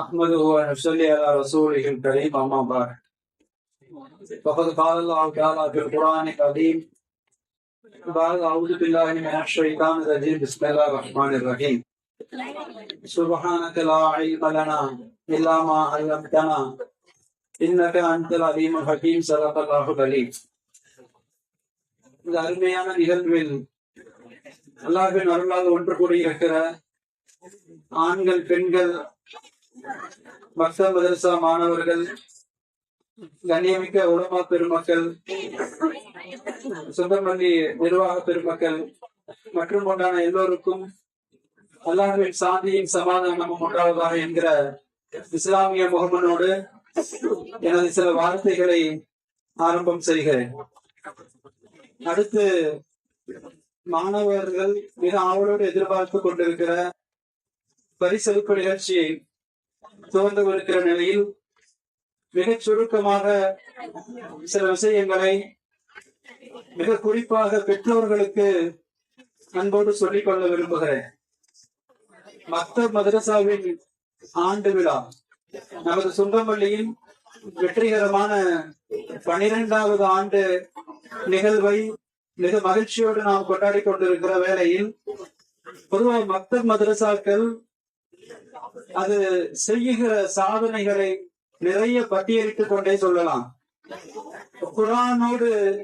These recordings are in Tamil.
نحمده ونصلي على رسوله الكريم أما بعد فقد قال الله تعالى في القرآن العظيم بعد أعوذ بالله من الشيطان الرجيم بسم الله الرحمن الرحيم سبحانك لا علم لنا إلا ما علمتنا إنك أنت العليم الحكيم صدق الله العليم இந்த அருமையான நிகழ்வில் அல்லாஹின் அருளால் ஒன்று கூடியிருக்கிற ஆண்கள் பெண்கள் மக்த மதரசா மாணவர்கள் கண்ணியமிக்க உலமா பெருமக்கள் சுந்தரமல்லி நிர்வாக பெருமக்கள் மற்றும் உண்டான எல்லோருக்கும் அல்லாஹின் சாந்தியின் சமாதானமும் உண்டாவதாக என்கிற இஸ்லாமிய முகமனோடு எனது சில வார்த்தைகளை ஆரம்பம் செய்கிறேன். அடுத்து மாணவர்கள் மிக ஆவலோடு எதிர்பார்த்து கொண்டிருக்கிற பரிசளிப்பு நிகழ்ச்சியை துவங்கவிருக்கிற நிலையில் மிகச் சுருக்கமாக சில விஷயங்களை மிக குறிப்பாக பெற்றோர்களுக்கு அன்போடு சொல்லிக் கொள்ள விரும்புகிறேன். மத்த மதரசாவின் ஆண்டு விழா நமது சுங்கம்பள்ளியின் வெற்றிகரமான பனிரெண்டாவது ஆண்டு நிகழ்வை மிக மகிழ்ச்சியோடு நாம் கொண்டாடி கொண்டிருக்கிற வேளையில் பொதுவாக மக்தப் மதரசாக்கள் அது செய்கிற சாதனைகளை நிறைய பட்டியலிட்டுக் கொண்டே சொல்லலாம். குரானோடு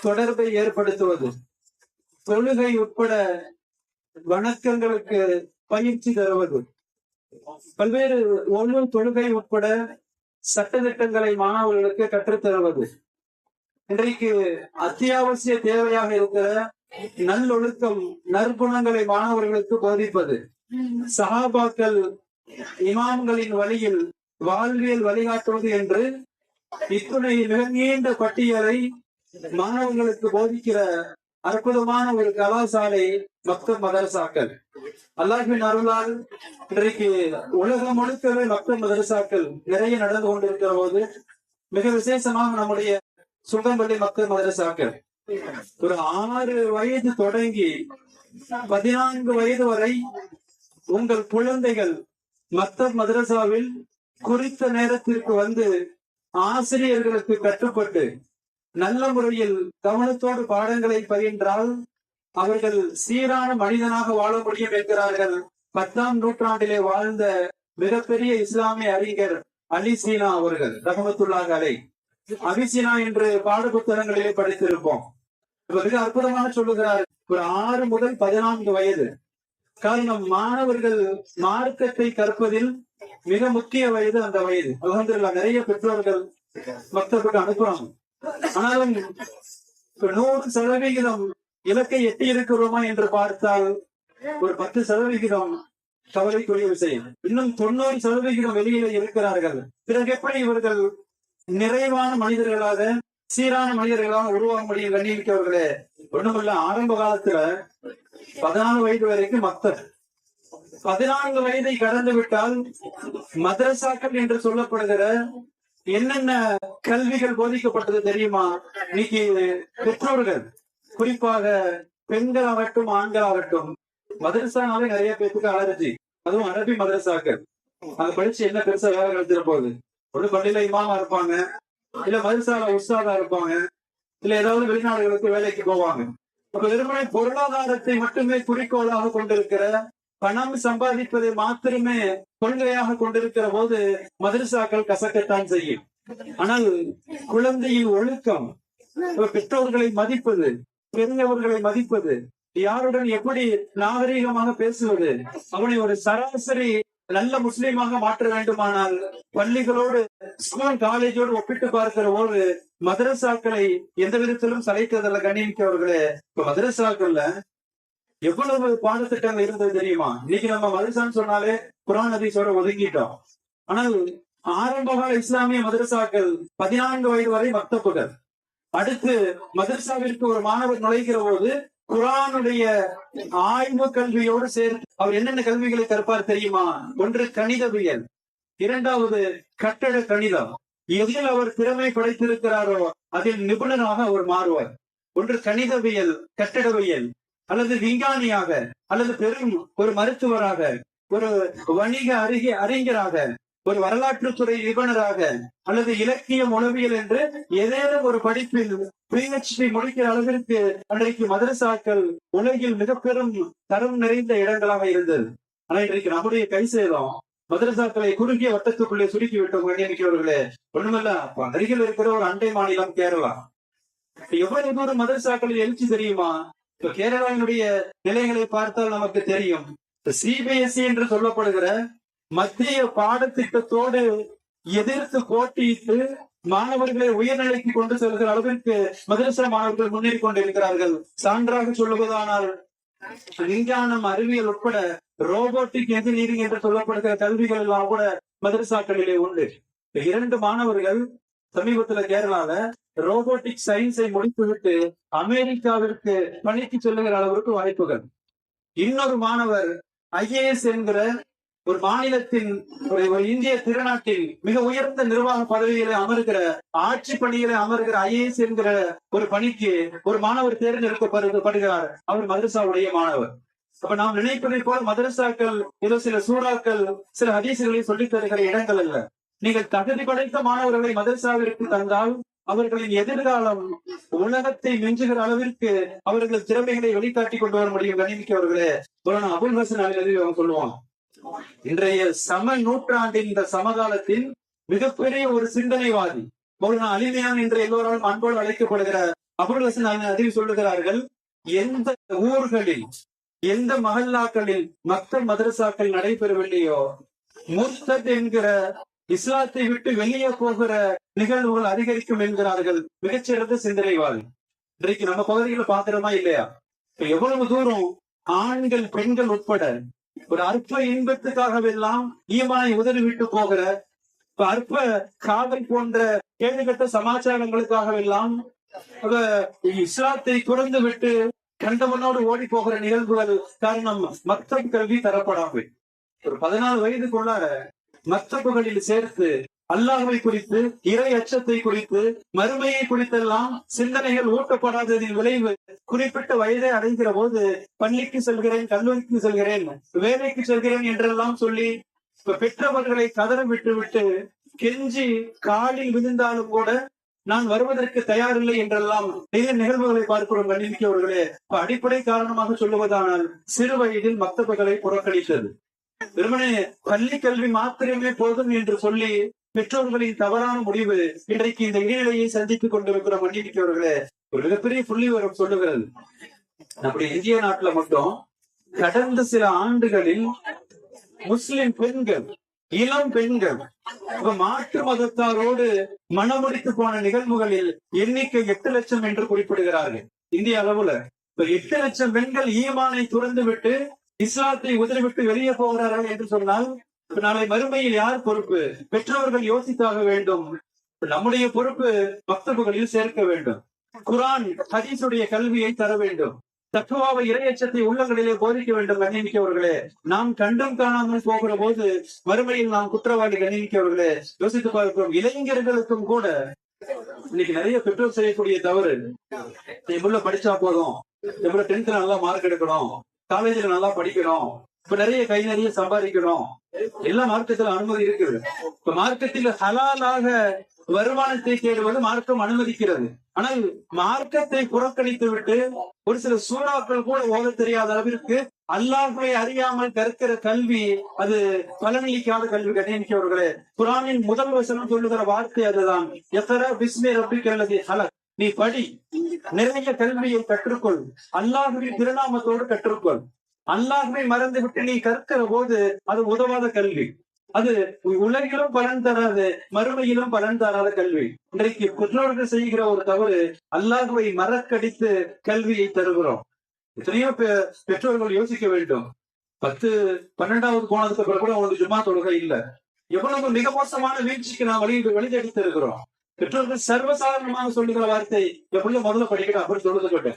தொடர்பை ஏற்படுத்துவது. தொழுகை உட்பட வணக்கங்களுக்கு பயிற்சி தருவது. பல்வேறு ஒவ்வொரு தொழுகை உட்பட சட்டத்திட்டங்களை மாணவர்களுக்கு கற்றுத் தருவது இன்றைக்கு அத்தியாவசிய தேவையாக இருக்கிற நல்லொழுக்கம் நற்குணங்களை மாணவர்களுக்கு போதிப்பது. சஹாபாக்கள் இமாம்களின் வழியில் வாழ்வியல் வழிகாட்டுவது என்று இத்துணை மிக நீண்ட பட்டியலை மாணவர்களுக்கு போதிக்கிற அற்புதமான ஒரு கலாசாலை மக்த மதரசாக்கள். அல்லாஹின் அருளால் இன்றைக்கு உலகம் முழுக்கவே மக்த மதரசாக்கள் நிறைய நடந்து கொண்டிருக்கிற போது மிக விசேஷமாக நம்முடைய சுங்கம்பள்ளி மக்கள் மதரசாக்கள். ஒரு ஆறு வயது தொடங்கி பதினான்கு வயது வரை உங்கள் குழந்தைகள் மத்த மதரசாவில் குறித்த நேரத்திற்கு வந்து ஆசிரியர்களுக்கு கட்டுப்பட்டு நல்ல முறையில் கவனத்தோடு பாடங்களை பயின்றால் அவர்கள் சீரான மனிதனாக வாழ முடியும் என்கிறார்கள். பத்தாம் நூற்றாண்டிலே வாழ்ந்த மிகப்பெரிய இஸ்லாமிய அறிஞர் அலி சீனா அவர்கள் ரஹமத்துல்லாஹ் அலை. அபிசீனா என்று பாட புத்தகங்களிலே படித்திருப்போம். மிக அற்புதமாக சொல்லுகிறார். ஒரு ஆறு முதல் பதினான்கு வயது காரணம் மாணவர்கள் மார்க்கத்தை கற்பதில் மிக முக்கிய வயது அந்த வயது. அலகந்தில்லா நிறைய பெற்றோர்கள் மக்தபுக்கு அனுப்புறாங்க. ஆனாலும் இப்ப நூறு சதவிகிதம் இலக்கை எட்டி இருக்கிறோமா என்று பார்த்தால் ஒரு பத்து சதவிகிதம் கவலைக்குரிய விஷயம். இன்னும் தொண்ணூறு சதவிகிதம் வெளியில இருக்கிறார்கள். பிறகு எப்படி இவர்கள் நிறைவான மனிதர்களாக சீரான மனிதர்களாக உருவாக முடியும் கண்ணியிருக்கவர்களே ஒண்ணுமில்ல ஆரம்ப காலத்துல பதினாலு வயது வரைக்கும் மக்தர் பதினான்கு வயதை கடந்து விட்டால் மதரசாக்கள் என்று சொல்லப்படுகிற என்னென்ன கல்விகள் போதிக்கப்பட்டது தெரியுமா? இன்னைக்கு பெற்றோர்கள் குறிப்பாக பெண்கள் ஆகட்டும் ஆண்கள் ஆகட்டும் மதரசானாலே நிறைய பேருக்கு அலர்ஜி. அதுவும் அரபி மதரசாக்கள். அதை படிச்சு என்ன பெருசா வேலை கிடைச்சிட போகுது? ஒரு பள்ளியில இமாமா இருப்பாங்க இல்ல மதரசால உஸ்தாதா இருப்பாங்க இல்ல ஏதாவது வெளிநாடுகளுக்கு வேலைக்கு போவாங்க. வெறுமனை பொருளாதாரத்தை மட்டுமே குறிக்கோளாக கொண்டிருக்கிற பணம் சம்பாதிப்பதை மாத்திரமே கொள்கையாக கொண்டிருக்கிற போது மதரசாக்கள் கசக்கத்தான் செய்யும். ஆனால் குழந்தையின் ஒழுக்கம் பெற்றோர்களை மதிப்பது பெரியவர்களை மதிப்பது யாருடன் எப்படி நாகரீகமாக பேசுவது அவனை ஒரு சராசரி நல்ல முஸ்லீமாக மாற்ற வேண்டுமானால் பள்ளிகளோடு ஸ்கூல் காலேஜோடு ஒப்பிட்டு பார்க்கிற போது மதரசாக்களை எந்த விதத்திலும் சளைத்ததில்ல கண்ணியமிக்கவர்களே. இப்ப மதரசாக்கள்ல எவ்வளவு பாடத்திட்டங்கள் இருந்தது தெரியுமா? இன்னைக்கு நம்ம மதரசான்னு சொன்னாலே குரான் அதிசோட ஒதுங்கிட்டோம். ஆனால் ஆரம்பகால இஸ்லாமிய மதரசாக்கள் பதினான்கு வயது வரை மக்தப்புகள். அடுத்து மதரசாவிற்கு ஒரு மாணவர் நுழைகிற போது குரானுடைய ஆய்வு கல்வியோடு சேர்த்து அவர் என்னென்ன கல்விகளை கற்பார் தெரியுமா? ஒன்று கணிதவியல் இரண்டாவது கட்டட கணிதம். எதில் அவர் திறமை படைத்திருக்கிறாரோ அதில் நிபுணராக அவர் மாறுவார். ஒன்று கணிதவியல் கட்டடவியல் அல்லது விஞ்ஞானியாக அல்லது பெரும் ஒரு மருத்துவராக ஒரு வணிக அறிக அறிஞராக ஒரு வரலாற்றுத்துறை நிபுணராக அல்லது இலக்கியம் உளவியல் என்று ஏதேனும் ஒரு படிப்பில் பிஹெச்டி முடிக்கிற அளவிற்கு அன்றைக்கு மதரசாக்கள் உலகில் மிக பெரும் தரம் நிறைந்த இடங்களாக இருந்தது. ஆனா இன்றைக்கு நம்முடைய கை சேதம் மதரசாக்களை குறுகிய வட்டத்துக்குள்ளே சுருக்கி விட்டோம் கண்ணியமிக்கவர்களே. ஒண்ணுமல்ல அப்ப அருகில் இருக்கிற ஒரு அண்டை மாநிலம் கேரளா. எவ்வளவு தூரம் மதரசாக்களில் எழுச்சி தெரியுமா? இப்ப கேரளாவினுடைய நிலைகளை பார்த்தால் நமக்கு தெரியும். சிபிஎஸ்இ என்று சொல்லப்படுகிற மத்திய பாடத்திட்டத்தோடு எதிர்த்து போட்டியிட்டு மாணவர்களை உயர்நிலைக்கு கொண்டு செல்கிற அளவிற்கு மதரசா மாணவர்கள் முன்னேறி கொண்டிருக்கிறார்கள். சான்றாக சொல்லுவதானால் விஞ்ஞானம் அறிவியல் உட்பட ரோபோட்டிக் என்ஜினியரிங் என்று சொல்லப்படுகிற கல்விகள் எல்லாம் கூட மதரசாக்களிலே உண்டு. இரண்டு மாணவர்கள் சமீபத்துல கேரளால ரோபோட்டிக் சயின்ஸை முடித்துவிட்டு அமெரிக்காவிற்கு பணிக்கு செல்லுகிற அளவிற்கு வாய்ப்புகள். இன்னொரு மாணவர் ஐஏஎஸ் என்கிற ஒரு மாநிலத்தின் ஒரு இந்திய திருநாட்டில் மிக உயர்ந்த நிர்வாக பதவியில அமர்கிற ஆட்சி பணியில அமர்கிற ஐஏஎஸ் என்கிற ஒரு பணிக்கு ஒரு மாணவர் தேர்ந்தெடுக்கப்படுகிறார். அவர் மதரசாவுடைய மாணவர். அப்ப நாம் நினைப்பதை போல மதரசாக்கள் ஏதோ சில சூறாக்கள் சில ஹதீசுகளை சொல்லித் தருகிற இடங்கள் அல்ல. நீங்கள் தகுதி படைத்த மாணவர்களை மதரசாவிற்கு தந்தால் அவர்களின் எதிர்காலம் உலகத்தை மிஞ்சுகிற அளவிற்கு அவர்கள் திறமைகளை வெளிக்காட்டி கொண்டு வர முடியும் கணிமிக்கவர்களே அபுல் ஹசன் அலி அவங்க இன்றைய சம நூற்றாண்டின் இந்த சமகாலத்தின் மிகப்பெரிய ஒரு சிந்தனைவாதி மௌலானா அலிமையான் என்று எல்லோராலும் அன்போடு அழைக்கப்படுகிற அபுல் ஹசன் அதில் சொல்லுகிறார்கள் எந்த ஊர்களில் எந்த மகல்லாக்களில் மக்கள் மதரசாக்கள் நடைபெறவில்லையோ முர்த்தத் என்கிற இஸ்லாத்தை விட்டு வெளியே போகிற நிகழ்வுகள் அதிகரிக்கும் என்கிறார்கள் மிகச்சிறந்த சிந்தனைவாதி. இன்றைக்கு நம்ம பகுதியில் பாத்திரமா இல்லையா? எவ்வளவு தூரம் ஆண்கள் பெண்கள் உட்பட ஒரு அற்ப இன்பத்துக்காகவெல்லாம் ஈமானை உதறிவிட்டு போகிற இப்ப அற்ப காதல் போன்ற கேடுகட்ட சமாச்சாரங்களுக்காகவெல்லாம் அவ இஸ்லாத்தை துறந்து விட்டு கண்டவனோடு ஓடி போகிற நிகழ்வுகள் காரணம் மக்தப் கல்வி தரப்படாமல் ஒரு பதினாலு வயதுக்குள்ள மக்தப்புகளில் சேர்த்து அல்லாஹை குறித்து இறை அச்சத்தை குறித்து மறுமையை குறித்தெல்லாம் சிந்தனைகள் ஊட்டப்படாததின் விளைவு குறிப்பிட்ட வயதை அடைகிற போது பள்ளிக்கு செல்கிறேன் கல்லூரிக்கு செல்கிறேன் வேலைக்கு செல்கிறேன் என்றெல்லாம் சொல்லி இப்ப பெற்றவர்களை கதற விட்டு விட்டு கெஞ்சி காலில் விழுந்தாலும் கூட நான் வருவதற்கு தயாரில்லை என்றெல்லாம் நிறைய நிகழ்வுகளை பார்க்கிறோம் கண்ணிமிக்கவர்களே அவர்களே. அடிப்படை காரணமாக சொல்லுவதானால் சிறு வயதில் மக்தபுகளை புறக்கணித்தது. வெறுமனே பள்ளி கல்வி மாத்திரமே போதும் என்று சொல்லி பெற்றோர்களின் தவறான முடிவு இன்றைக்கு இந்த இடைநிலையை சந்தித்துக் கொண்டிருக்கிற மன்னிக்கிறவர்களே ஒரு மிகப்பெரிய புள்ளி வரும் சொல்லுகிறது. நம்முடைய இந்திய நாட்டுல மட்டும் கடந்த சில ஆண்டுகளில் முஸ்லிம் பெண்கள் இளம் பெண்கள் மாற்று மதத்தாரோடு மனமுடித்து போன நிகழ்வுகளில் எண்ணிக்கை எட்டு லட்சம் என்று குறிப்பிடுகிறார்கள். இந்திய அளவுல இப்ப எட்டு லட்சம் பெண்கள் ஈமானை துறந்து விட்டு இஸ்லாத்தை உதறிவிட்டு வெளியே போகிறார்கள் என்று சொன்னால் நாளை மறுமையில் யார் பொறுப்பு? பெற்றோர்கள் யோசித்தாக வேண்டும். நம்முடைய பொறுப்பு பக்தபுகளில் சேர்க்க வேண்டும். குரான் ஹதீஸுடைய கல்வியை தர வேண்டும். தத்துவாவை இரையச்சத்தை உள்ளங்களிலே போதிக்க வேண்டும் கண்ணியமிக்கவர்களே. நாம் கண்டும் காணாமல் போகிற போது மறுமையில் நாம் குற்றவாளி கண்ணியமிக்கவர்களே. யோசித்து பார்க்கிறோம். இளைஞர்களுக்கும் கூட இன்னைக்கு நிறைய பெற்றோர் செய்யக்கூடிய தவறு. எவ்வளவு படிச்சா போதும். எவ்வளவு டென்த்ல நல்லா மார்க் எடுக்கணும். காலேஜ்ல நல்லா படிக்கணும். இப்ப நிறைய கை நிறைய சம்பாதிக்கணும். எல்லா மார்க்கத்துல அனுமதி இருக்குது. இப்ப மார்க்கத்தில் ஹலாலாக வருமானத்தை தேடுவது மார்க்கம் அனுமதிக்கிறது. ஆனால் மார்க்கத்தை புறக்கணித்து விட்டு ஒரு சில சூறாக்கள் கூட ஓத தெரியாத அளவிற்கு அல்லாஹை அறியாமல் கற்கிற கல்வி அது பலனளிக்காத கல்வி. கட்டணிக்கவர்களே குரானின் முதல் வசனம் சொல்லுகிற வார்த்தை அதுதான். எத்தர பிஸ்மே ரப்பிக்கிறது ஹலக். நீ படி. நிறைய கல்வியை கற்றுக்கொள். அல்லாஹுவின் திருநாமத்தோடு கற்றுக்கொள். அல்லாஹுவை மறந்து விட்டு நீ கற்கிற போது அது உதவாத கல்வி. அது உலகிலும் பலன் தராது மறுமையிலும் பலன் தராத கல்வி. இன்றைக்கு பெற்றோர்கள் செய்கிற ஒரு தவறு அல்லாஹுவை மறக்கடித்து கல்வியை தருகிறோம். எத்தனையோ பெற்றோர்கள் யோசிக்க வேண்டும். பத்து பன்னெண்டாவது போனதுக்கு அப்புறம் கூட உங்களுக்கு ஜும்மா தொழுகை இல்ல. எவ்வளவு மிக மோசமான வீழ்ச்சிக்கு நான் வழி வழிதெடுத்து இருக்கிறோம் பெற்றோர்கள் சர்வசாதாரணமாக சொல்லுகிற வார்த்தை எப்படி முதல்ல படிக்கணும் அப்படி சொல்லுது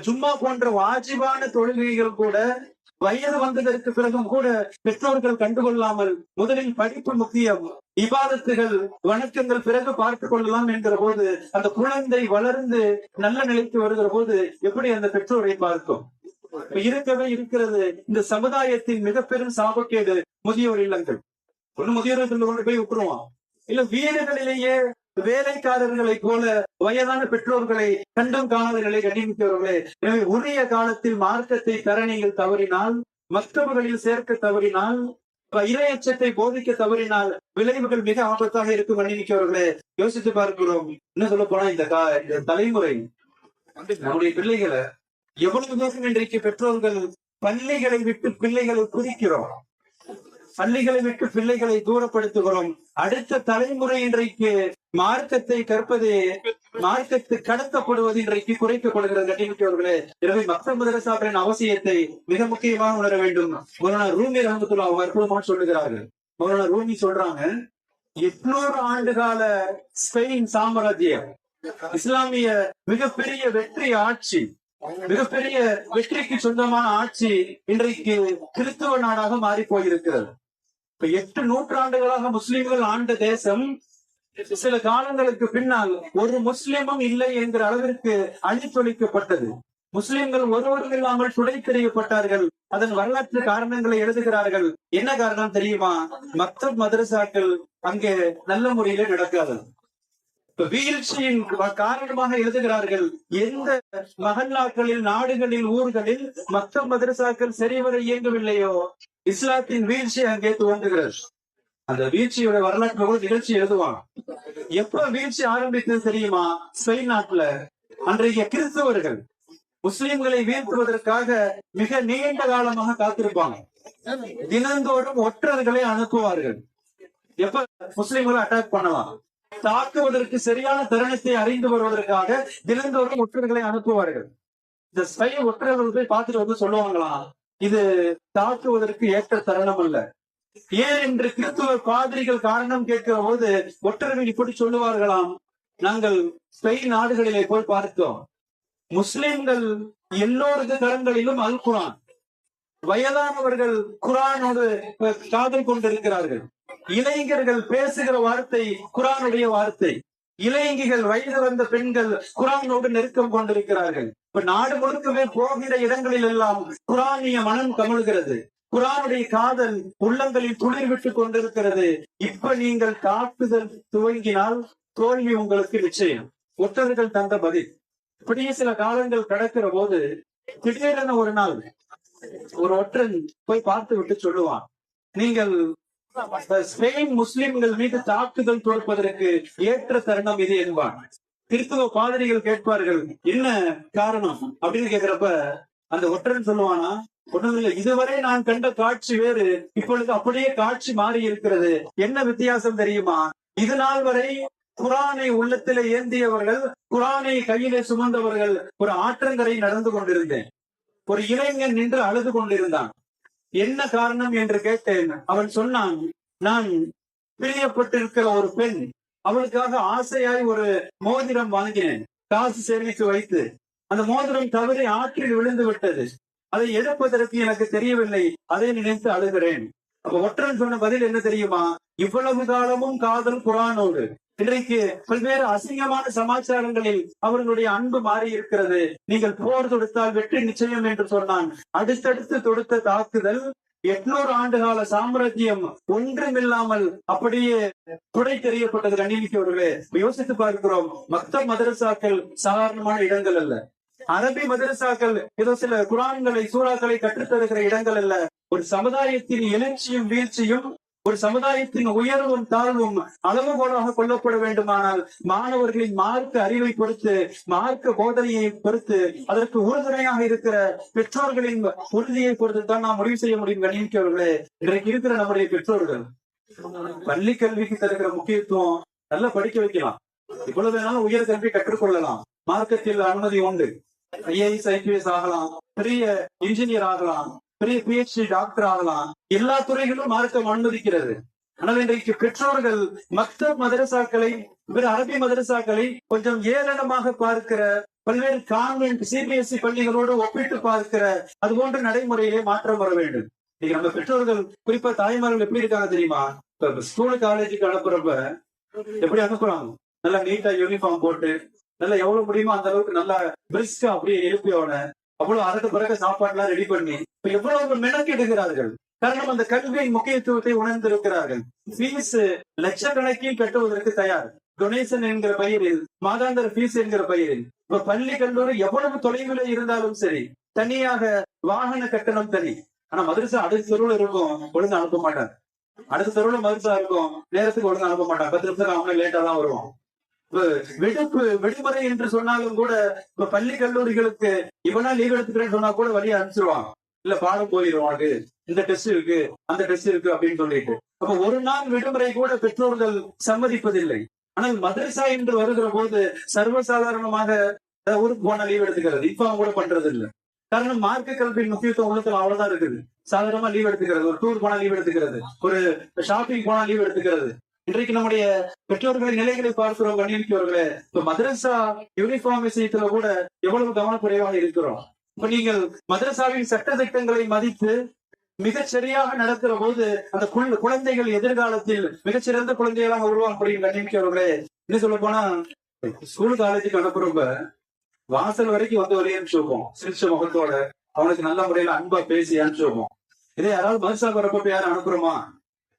சும்மா போன்ற வாஜிபான தொழுகைகள் கூட வயது வந்ததற்கு பிறகும் கூட பெற்றோர்கள் கண்டுகொள்ளாமல் முதலில் படிப்பு முக்கியம் இபாதத்துகள் வணக்கங்கள் பிறகு பார்த்துக் கொள்ளலாம் என்கிற போது அந்த குழந்தை வளர்ந்து நல்ல நிலைக்கு வருகிற போது எப்படி அந்த பெற்றோரை பார்க்கும்? இருக்கவே இருக்கிறது. இந்த சமுதாயத்தின் மிக பெரும் சாபக்கேடு முதியோர் இல்லங்கள். ஒண்ணு முதியோர் இல்லத்துல கொண்டு போய் விட்டுருவான். இல்ல வீடுகளிலேயே வேலைக்காரர்களை போல வயதான பெற்றோர்களை கண்டம் காணவர்களை கண்டிப்பவர்களே எனவே உரிய காலத்தில் மார்க்கத்தை பெற நீங்கள் தவறினால் மக்தபுகளில் சேர்க்க தவறினால் இரையச்சத்தை போதிக்க தவறினால் விளைவுகள் மிக ஆபத்தாக இருக்கும் அணிவிக்கவர்களே யோசித்து பார்க்கிறோம். என்ன சொல்ல போனா இந்த கா இந்த தலைமுறை நம்முடைய பிள்ளைகளை எவ்வளவு தூரம் இன்றைக்கு பெற்றோர்கள் பள்ளிகளை விட்டு பிள்ளைகளை குதிக்கிறோம். பள்ளிகளை விட்டு பிள்ளைகளை தூரப்படுத்துகிறோம். அடுத்த தலைமுறை இன்றைக்கு மார்க்கத்தை கற்பது மார்க்கத்து கடத்தப்படுவது இன்றைக்கு குறைக்கப்படுகிறது. கட்டிவிட்டவர்களே எனவே மக்கள் மதரசாக்களின் அவசியத்தை மிக முக்கியமாக உணர வேண்டும். மௌலானா ரூமி ரஹமத்துல்லா அவங்க அற்புதமாக சொல்லுகிறார்கள். மௌலானா ரூமி சொல்றாங்க எட்நூறு ஆண்டுகால ஸ்பெயின் சாம்ராஜ்யம் இஸ்லாமிய மிகப்பெரிய வெற்றி ஆட்சி மிகப்பெரிய வெற்றிக்கு சொந்தமான ஆட்சி இன்றைக்கு கிறிஸ்துவ நாடாக மாறி போயிருக்கிறது. இப்ப எட்டு நூற்றாண்டுகளாக முஸ்லிம்கள் ஆண்ட தேசம் சில காலங்களுக்கு பின்னால் ஒரு முஸ்லிமும் இல்லை என்கிற அளவிற்கு அழித்தொழிக்கப்பட்டது முஸ்லிம்கள் ஒருவரும் இல்லாமல் துடை தெரியப்பட்டார்கள் அதன் வரலாற்று காரணங்களை எழுதுகிறார்கள். என்ன காரணம் தெரியுமா? மக்தப் மதரசாக்கள் அங்கே நல்ல முறையில நடக்காது. இப்ப வீழ்ச்சியின் காரணமாக எழுதுகிறார்கள். எந்த மகல்லாக்களில் நாடுகளில் ஊர்களில் மக்தப் மதரசாக்கள் சரிவர இயங்கவில்லையோ? இஸ்லாத்தின் வீழ்ச்சி அங்கே துவங்குகிறது. அந்த வீழ்ச்சியோட வரலாற்று கூட நிகழ்ச்சி எழுதுவான் எப்ப வீழ்ச்சி ஆரம்பித்தது தெரியுமா? ஸ்பெயின் நாட்டுல. அன்றைய கிறிஸ்தவர்கள் முஸ்லிம்களை வீழ்த்துவதற்காக மிக நீண்ட காலமாக காத்திருப்பாங்க. தினந்தோறும் ஒற்றர்களை அனுப்புவார்கள். எப்ப முஸ்லிம்களை அட்டாக் பண்ணலாம்? தாக்குவதற்கு சரியான தருணத்தை அறிந்து வருவதற்காக தினந்தோறும் ஒற்றர்களை அனுப்புவார்கள். இந்த ஸ்பை ஒற்றர்கள் போய் பார்த்துட்டு வந்து சொல்லுவாங்களாம் இது தாக்குவதற்கு ஏற்ற தருணம் அல்ல. ஏன் என்று கிறிஸ்துவ பாதிரிகள் காரணம் கேட்கிற போது ஒற்றர்கள் இப்படி சொல்லுவார்களாம்? நாங்கள் ஸ்பெயின் நாடுகளிலே போய் பார்த்தோம். முஸ்லிம்கள் எல்லோரது கரங்களிலும் அல் குரான். வயதானவர்கள் குரானோடு காதல் கொண்டிருக்கிறார்கள். இளைஞர்கள் பேசுகிற வார்த்தை குரானுடைய வார்த்தை. இளைஞர்கள் வயது வந்த பெண்கள் குரானோடு நெருக்கம் கொண்டிருக்கிறார்கள். இப்ப நாடு முழுக்கவே போகிற இடங்களில் எல்லாம் குரானிய மனம் கமழ்கிறது. குரானுடைய காதல் உள்ளங்களில் துளிர் விட்டுக் கொண்டிருக்கிறது. இப்ப நீங்கள் தாக்குதல் துவங்கினால் தோல்வி உங்களுக்கு நிச்சயம். ஒற்றர்கள் தந்த பதில். இப்படியே சில காலங்கள் கடக்கிற போது திடீரென ஒரு நாள் ஒரு ஒற்றன் போய் பார்த்து விட்டு சொல்லுவான். நீங்கள் ஸ்பெயின் முஸ்லிம்கள் மீது தாக்குதல் தொடுப்பதற்கு ஏற்ற தருணம் இது என்பான். கிறிஸ்துவ பாதிரிகள் கேட்பார்கள் என்ன காரணம்? அப்படின்னு கேக்குறப்ப அந்த ஒற்றன் சொல்லுவானா ஒன்றுமில்லை. இதுவரை நான் கண்ட காட்சி வேறு. இப்பொழுது அப்படியே காட்சி மாறி இருக்கிறது. என்ன வித்தியாசம் தெரியுமா? இது நாள் வரை குரானை உள்ளத்திலே ஏந்தியவர்கள் குரானை கையிலே சுமந்தவர்கள் ஒரு ஆற்றங்கரை நடந்து கொண்டிருந்தேன். ஒரு இளைஞன் நின்று அழுது கொண்டிருந்தான். என்ன காரணம் என்று கேட்டேன். அவன் சொன்னான் நான் பிரியப்பட்டிருக்கிற ஒரு பெண். அவளுக்காக ஆசையாய் ஒரு மோதிரம் வாங்கினேன். காசு சேமித்து வைத்து. அந்த மோதிரம் தவறி ஆற்றில் விழுந்து விட்டது. அதை எதிர்ப்பதற்கு எனக்கு தெரியவில்லை. அதை நினைத்து அழுகிறேன். அப்ப ஒற்றன் சொன்ன பதில் என்ன தெரியுமா? இவ்வளவு காலமும் காதல் குரானோடு. இன்றைக்கு பல்வேறு அசிங்கமான சமாச்சாரங்களில் அவர்களுடைய அன்பு மாறி இருக்கிறது நீங்கள் போர் தொடுத்தால் வெற்றி நிச்சயம் என்று சொன்னான். அடுத்தடுத்து தொடுத்த தாக்குதல் எட்நூறு ஆண்டு கால சாம்ராஜ்யம் ஒன்றுமில்லாமல் அப்படியே துடை தெரியப்பட்டது கண்ணிமிக்கவர்களே யோசித்து பார்க்கிறோம். மத்த மதரசாக்கள் சாதாரணமான இடங்கள் அல்ல. அரபி மதரசாக்கள் ஏதோ சில குரான்களை சூறாக்களை கற்றுத்தருகிற இடங்கள் அல்ல. ஒரு சமுதாயத்தின் எழுச்சியும் வீழ்ச்சியும் ஒரு சமுதாயத்தின் உயர்வும் தாழ்வும் அளவுகோலாக கொல்லப்பட வேண்டுமானால் மாணவர்களின் மார்க்க அறிவை பொறுத்து மார்க்க போதனையை பொறுத்து அதற்கு உறுதுணையாக இருக்கிற பெற்றோர்களின் உறுதியை பொறுத்து தான் நாம் முடிவு செய்ய முடியும் கணிக்கவர்களே இன்றைக்கு இருக்கிற நம்முடைய பெற்றோர்கள் பள்ளி கல்விக்கு தருகிற முக்கியத்துவம் நல்லா படிக்க வைக்கலாம். இவ்வளவு வேணாலும் உயர் கல்வி கற்றுக்கொள்ளலாம். மார்க்கத்தில் அனுமதி உண்டு. ஐஏஎஸ் ஐபிஎஸ் ஆகலாம் பெரிய இன்ஜினியர் ஆகலாம் பெரிய பிஹெச்டி டாக்டர் ஆகலாம் எல்லா துறைகளும் மார்க்கம் அனுமதிக்கிறது ஆனால் இன்றைக்கு பெற்றோர்கள் மத்த மதரசாக்களை பிற அரபி மதரசாக்களை கொஞ்சம் ஏளனமாக பார்க்கிற பல்வேறு கான்வென்ட் சிபிஎஸ்இ பள்ளிகளோடு ஒப்பிட்டு பார்க்கிற அது போன்ற நடைமுறையிலே மாற்றம் வர வேண்டும். இன்னைக்கு நம்ம பெற்றோர்கள் குறிப்பா தாய்மார்கள் எப்படி இருக்காங்க தெரியுமா? இப்ப ஸ்கூலு காலேஜுக்கு அனுப்புறப்ப எப்படி அனுப்புறாங்க? நல்லா நீட்டா யூனிஃபார்ம் போட்டு நல்லா எவ்வளவு முடியுமோ அந்த அளவுக்கு நல்லா பிரிஸ்கா அப்படியே எழுப்பியோட அவ்வளவு அதற்கு பிறகு சாப்பாடுலாம் ரெடி பண்ணி இப்ப எவ்வளவு மெனக்கெடுகிறார்கள் காரணம் அந்த கல்வியின் முக்கியத்துவத்தை உணர்ந்திருக்கிறார்கள். ஃபீஸ் லட்சக்கணக்கில் கட்டுவதற்கு தயார். டொனேஷன் என்கிற பெயரில் மாதாந்திர ஃபீஸ் என்கிற பெயரில். இப்ப பள்ளி கல்லூரி எவ்வளவு தொலைவில் இருந்தாலும் சரி தனியாக வாகன கட்டணம் தனி ஆனா மதுரசா அடுத்த தெருவில் இருக்கும் ஒழுங்கு அனுப்ப மாட்டாங்க. அடுத்த தெருவில் மதுரசா இருக்கும் நேரத்துக்கு ஒழுங்கு அனுப்ப மாட்டாங்க. பத்து நிமிஷம் அவங்க லேட்டா தான் வருவோம் விடுப்பு விடுமுறை என்று சொன்னாலும் கூட இப்ப பள்ளி கல்லூரிகளுக்கு இவனா லீவ் எடுத்துக்கிறேன்னு சொன்னா கூட வழியை அனுப்பிச்சிருவாங்க. இல்ல பாடம் போயிடும் உனக்கு இந்த டெஸ்ட் இருக்கு அந்த டெஸ்ட் இருக்கு அப்படின்னு சொல்லிட்டு. அப்ப ஒரு நாள் விடுமுறை கூட பெற்றோர்கள் சம்மதிப்பதில்லை. ஆனால் மதரசா என்று வருகிற போது சர்வசாதாரணமாக ஊருக்கு போன லீவ் எடுத்துக்கிறது. இப்ப அவங்க கூட பண்றது இல்ல காரணம் மார்க்க கல்வியின் முக்கியத்துவம் உலகத்துல அவ்வளவுதான் இருக்குது. சாதாரணமா லீவ் எடுத்துக்கிறது. ஒரு டூர் போனா லீவ் எடுத்துக்கிறது. ஒரு ஷாப்பிங் போனா லீவ் எடுத்துக்கிறது. இன்றைக்கு நம்முடைய பெற்றோர்களின் நிலைகளை பார்க்கிறோம் கண்ணியமிக்கவர்களே. இப்ப மதரசா யூனிஃபார்ம் விஷயத்துல கூட எவ்வளவு கவனக்குறைவாக இருக்கிறோம்? இப்ப நீங்கள் மதரசாவின் சட்ட திட்டங்களை மதித்து மிகச் சரியாக நடக்கிற போது அந்த குழந்தைகள் எதிர்காலத்தில் மிகச்சிறந்த குழந்தைகளாக உருவாக்கப்படுகிற கண்ணியமிக்கவர்களே. என்ன சொல்ல போனா ஸ்கூல் காலேஜுக்கு அனுப்புறப்ப வாசல் வரைக்கும் வந்து ஒரே அனுப்பிச்சு சிரிச்ச முகத்தோட அவனுக்கு நல்ல முறையில அன்பா பேசி அனுப்பிச்சு இதே யாராவது மதுசா வரப்ப யாரும் அனுப்புறோமா?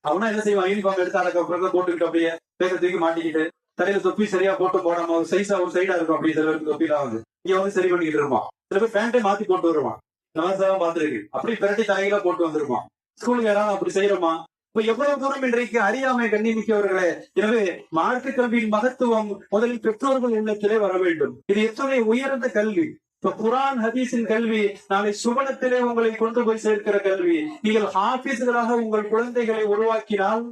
அவனா என்ன செய்வான்? யூனிஃபார்ம் எடுத்து அடக்க போட்டுக்கிட்டு அப்படியே பேசுறதுக்கு தூக்கி மாட்டிக்கிட்டு தலையில தொப்பி சரியா போட்டு போடாம ஒரு சைஸா ஒரு சைடா இருக்கும் அப்படி சில பேருக்கு தொப்பிலாம் வந்து. இங்க வந்து சரி பண்ணிக்கிட்டு இருப்பான். சில பேர் பேண்டே மாத்தி போட்டு வருவான். நான் பாத்துருக்கு அப்படி பிரட்டி தலையில போட்டு வந்திருப்பான். ஸ்கூலுக்கு யாராவது அப்படி செய்யறோமா இப்ப எவ்வளவு தூரம் இன்றைக்கு அறியாமை கண்ணி மிக்கவர்களே எனவே மாற்றுக் கல்வியின் மகத்துவம் முதலில் பெற்றோர்கள் உள்ளத்திலே வர வேண்டும். இது எத்தனை உயர்ந்த கல்வி? இப்ப குரான் ஹதீஸின் கல்வி நாளை சுவனத்திலே உங்களை கொண்டு போய் சேர்க்கிற கல்வி. நீங்கள் ஹாபிஸ்களாக உங்கள் குழந்தைகளை உருவாக்கினால்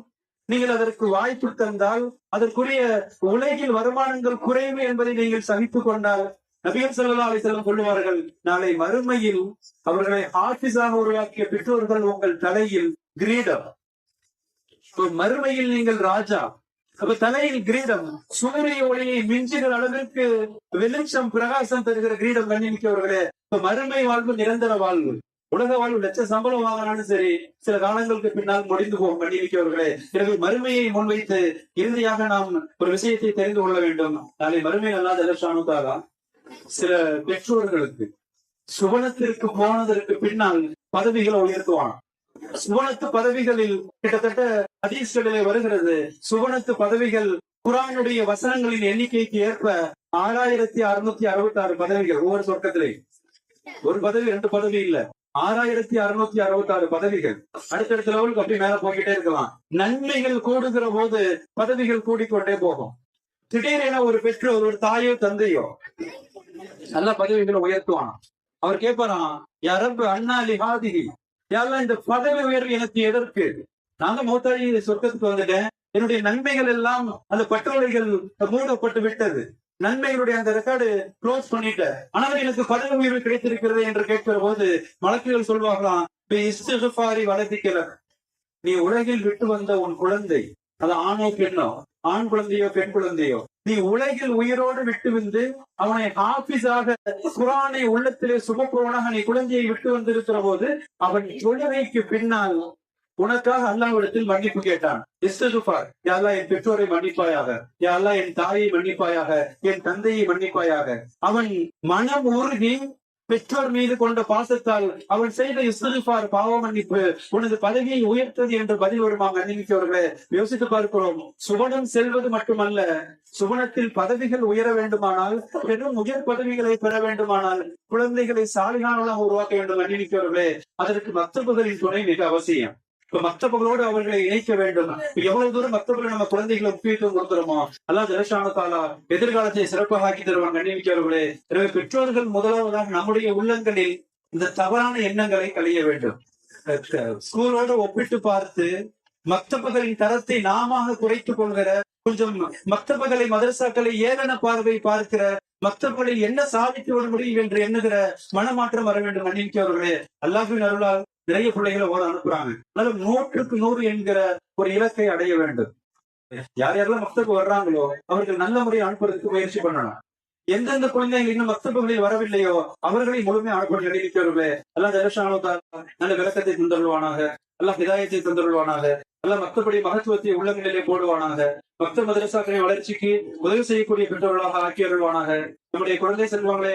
நீங்கள் அதற்கு வாய்ப்பு தந்தால் அதற்குரிய உலகில் வருமானங்கள் குறைவு என்பதை நீங்கள் சகித்துக் கொண்டால் நபிகள் செல்லா அலைஹி சொல்லுவார்கள் நாளை மறுமையில் அவர்களை ஆபீஸாக உருவாக்கிய பெற்றோர்கள் உங்கள் தலையில் கிரீடம். மறுமையில் நீங்கள் ராஜா அப்ப தலையில் கிரீடம் சூரிய ஒளியை மிஞ்சுகிற அளவிற்கு வெளிச்சம் பிரகாசம் தருகிற கிரீடம் கண்ணிமிக்கவர்களே இப்ப மறுமை வாழ்வு நிரந்தர வாழ்வு. உலக வாழ்வு லட்ச சம்பளம் வாங்கினாலும் சரி சில காலங்களுக்கு பின்னால் முடிந்து போகும் கண்ணிமிக்கவர்களே. எனவே மறுமையை முன்வைத்து இறுதியாக நாம் ஒரு விஷயத்தை தெரிந்து கொள்ள வேண்டும். நாளை மறுமை அல்லாத எலக்ஷானுக்காக சில பெற்றோர்களுக்கு. சுவனத்திற்கு போனதற்கு பின்னால் பதவிகளை உயர்த்துவான். சுவனத்து பதவிகளில் கிட்டத்தட்ட ஹதீஸ்களிலே வருகிறது. சுவனத்து பதவிகள் குரானுடைய வசனங்களின் எண்ணிக்கைக்கு ஏற்ப ஆறாயிரத்தி அறுநூத்தி அறுபத்தி ஆறு பதவிகள் ஒவ்வொரு சொர்க்கத்திலே ஒரு பதவி ரெண்டு பதவி இல்ல. ஆறாயிரத்தி அறுநூத்தி அறுபத்தி ஆறு பதவிகள். அடுத்தடுத்த லெவலுக்கு அப்படி மேல போய்கிட்டே இருக்கலாம். நன்மைகள் கூடுகிற போது பதவிகள் கூடிக்கொண்டே போகும். திடீரென ஒரு பெற்றோர் ஒரு தாயோ தந்தையோ நல்ல பதவிகளை உயர்த்துவான். அவர் கேட்பாராம் யாரப்பு அண்ணா லிஹாதிகி யாரெல்லாம் இந்த பதவி உயர்வு எனக்கு எதற்கு? நாங்க தான் சொர்க்கத்துக்கு வந்துட்டேன் என்னுடைய நன்மைகள் எல்லாம் அந்த பட்டோலைகள் மூடப்பட்டு விட்டது நன்மைகளுடைய அந்த ரெக்கார்டு க்ளோஸ் பண்ணிட்டேன். ஆனால் எனக்கு பதவி உயர்வு கிடைத்திருக்கிறது என்று கேட்கிற போது மலக்குகள் சொல்வாங்களாம் "பி இஸ்திக்ஃபாரி நீ உலகில் விட்டு வந்த உன் குழந்தை அது ஆணோ பெண்ணோ ஆண் குழந்தையோ பெண் குழந்தையோ. நீ உலகில் உயிரோடு விட்டு வந்து அவனை ஹாபிஸாக குரானை உள்ளத்திலே சுமப்பவனாக நீ குழந்தையை விட்டு வந்திருக்கிற போது அவன் தொழுகைக்கு பின்னால் உனக்காக அல்லாவிடத்தில் மன்னிப்பு கேட்டான். இஸ்துஃபார் யாரா என் பெற்றோரை மன்னிப்பாயாக யாரா என் தாயை மன்னிப்பாயாக என் தந்தையை மன்னிப்பாயாக. அவன் மனம் உருகி பெற்றோர் மீது கொண்ட பாசத்தால் அவன் செய்த இஸ்துஃபார் பாவ மன்னிப்பு உனது பதவியை உயர்த்தது என்று பதில் வருமாங்க அன்னிமிக்கவர்களே யோசித்து பார்க்கிறோம். சுவனம் செல்வது மட்டுமல்ல சுவனத்தில் பதவிகள் உயர வேண்டுமானால் பெரும் உயர் பதவிகளை பெற வேண்டுமானால் குழந்தைகளை சாலிகானதாக உருவாக்க வேண்டும் அன்னிமிக்கவர்களே அதற்கு மக்தபுகளின் துணை மிக அவசியம். இப்ப அவர்களை இணைக்க வேண்டும். எவ்வளவு தூரம் மற்றவர்கள் நம்ம குழந்தைகளை முக்கியத்துவம் கொடுக்கிறோமோ அல்லா ஜலஷான எதிர்காலத்தை சிறப்பாக ஆக்கி தருவான் கண்ணிமிக்கவர்களே எனவே பெற்றோர்கள் முதலாவதாக நம்முடைய உள்ளங்களில் இந்த தவறான எண்ணங்களை களைய வேண்டும். ஸ்கூலோடு ஒப்பிட்டு பார்த்து மத்தபகளின் தரத்தை நாமாக குறைத்துக் கொள்கிற கொஞ்சம் மத்தபகளை மதரசாக்களை ஏளன பார்வை பார்க்கிற மத்தபகளை என்ன சாதித்து வர முடியும் என்று எண்ணுகிற மனமாற்றம் வர வேண்டும். மன்னிக்கவர்களே அல்லாஹின் அருளால் நிறைய பிள்ளைகளை ஓட அனுப்புறாங்க. அதாவது நூற்றுக்கு நூறு என்கிற ஒரு இலக்கை அடைய வேண்டும். யார் யாரெல்லாம் மக்தபு வர்றாங்களோ அவர்கள் நல்ல முறையை அனுப்புறதுக்கு முயற்சி பண்ணணும். எந்தெந்த குழந்தைகள் இன்னும் மக்தப்புகளில் வரவில்லையோ அவர்களை முழுமையாக அனுப்பி நினைக்கிறவர்களே அல்லாஹ் ஜெரஷானோ நல்ல விளக்கத்தை தந்தருள்வானாக அல்லாஹ் ஹிதாயத்தை தந்தருள்வானாக எல்லாம் மக்தப்படி மகத்துவத்தை உள்ளங்களிலே போடுவானாக மக்த மதரசாக்களின் வளர்ச்சிக்கு உதவி செய்யக்கூடிய பெற்றோர்களாக ஆக்கி நம்முடைய குழந்தை செல்வங்களை